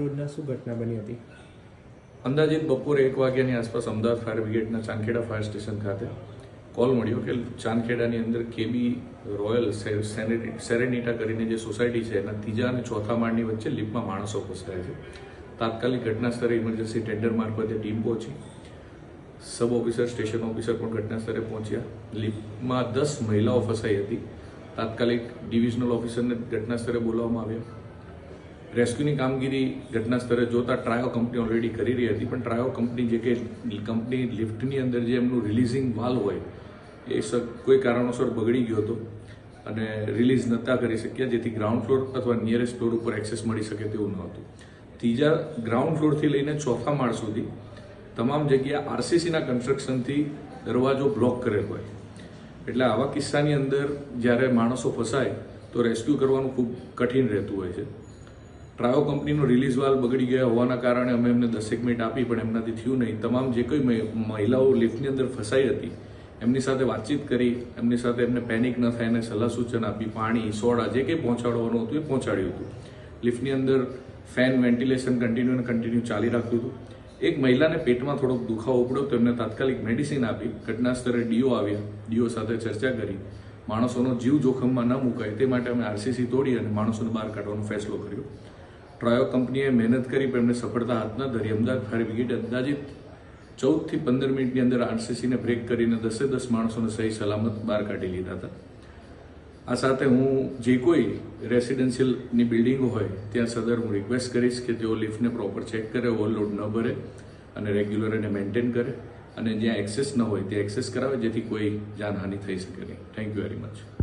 રોડના શું ઘટના બની હતી? અંદાજિત બપોરે એક વાગ્યાની આસપાસ અમદાવાદ ફાયર બ્રિગેડના ચાંખેડા ફાયર સ્ટેશન ખાતે કોલ મળ્યો કે ચાંદખેડાની અંદર કેબી રોયલ સેરેનિટા કરીને જે સોસાયટી છે, એના ત્રીજા અને ચોથા માળની વચ્ચે લિફ્ટમાં માણસો ફસાયા છે. તાત્કાલિક ઘટના સ્થળે ઇમરજન્સી ટેન્ડર મારફતે ટીમ પહોંચી. સબ ઓફિસર, સ્ટેશન ઓફિસર પણ ઘટના સ્થળે પહોંચ્યા. લિફ્ટમાં દસ મહિલાઓ ફસાઈ હતી. તાત્કાલિક ડિવિઝનલ ઓફિસરને ઘટના સ્થળે બોલાવવામાં આવ્યા. રેસ્ક્યુની કામગીરી ઘટના સ્થળે જોતા ટ્રાયો કંપની ઓલરેડી કરી રહી હતી, પણ ટ્રાયો કંપની જે કે કંપની લિફ્ટની અંદર જે એમનું રિલીઝિંગ વાલ હોય, એ કોઈ કારણોસર બગડી ગયો હતો અને રિલીઝ નહોતા કરી શક્યા, જેથી ગ્રાઉન્ડ ફ્લોર અથવા નિયરેસ્ટ ફ્લોર ઉપર એક્સેસ મળી શકે તેવું નહોતું ત્રીજા ગ્રાઉન્ડ ફ્લોરથી લઈને ચોથા માળ સુધી તમામ જગ્યા આરસીસીના કન્સ્ટ્રક્શનથી દરવાજો બ્લોક કરેલ હોય. એટલે આવા કિસ્સાની અંદર જ્યારે માણસો ફસાય, તો રેસ્ક્યુ કરવાનું ખૂબ કઠિન રહેતું હોય છે. ટ્રાયો કંપનીનો રિલીઝ વાલ બગડી ગયા હોવાના કારણે અમે એમને દસેક મિનિટ આપી, પણ એમનાથી થયું નહીં. તમામ જે કોઈ મહિ- મહિલાઓ લિફ્ટની અંદર ફસાઈ હતી, એમની સાથે વાતચીત કરી, એમની સાથે એમને પેનિક ન થાય, એને સલાહ સૂચન આપી, પાણી, સોડા, જે કંઈ પહોંચાડવાનું હતું એ પહોંચાડ્યું હતું. લિફ્ટની અંદર ફેન વેન્ટિલેશન કન્ટિન્યુ અને કન્ટિન્યુ ચાલી રાખ્યું હતું. એક મહિલાને પેટમાં થોડોક દુખાવો ઉપડ્યો, તો એમને તાત્કાલિક મેડિસિન આપી, ઘટના સ્તરે ડીઓ આવ્યા. ડીઓ સાથે ચર્ચા કરી. માણસોનો જીવ જોખમમાં ન મુકાય, તે માટે અમે આરસીસી તોડી અને માણસોને બહાર કાઢવાનો ફેસલો કર્યો. ટ્રાયો કંપનીએ મહેનત કરી, પણ એમને સફળતા હાથ ન ધરી. અમદાવાદ ફાયર બ્રિગેડ અંદાજિત ચૌદથી પંદર મિનિટની અંદર આરસીસીને બ્રેક કરીને દસે દસ માણસોને સહી સલામત બહાર કાઢી લીધા હતા. આ સાથે હું જે કોઈ રેસિડેન્શિયલની બિલ્ડિંગ હોય, ત્યાં સદર હું રિક્વેસ્ટ કરીશ કે તેઓ લિફ્ટને પ્રોપર ચેક કરે ઓવરલોડ ન ભરે અને રેગ્યુલર એને મેન્ટેન કરે અને જ્યાં એક્સેસ ન હોય, ત્યાં એક્સેસ કરાવે, જેથી કોઈ જાનહાનિ થઈ શકે નહીં. Thank you very much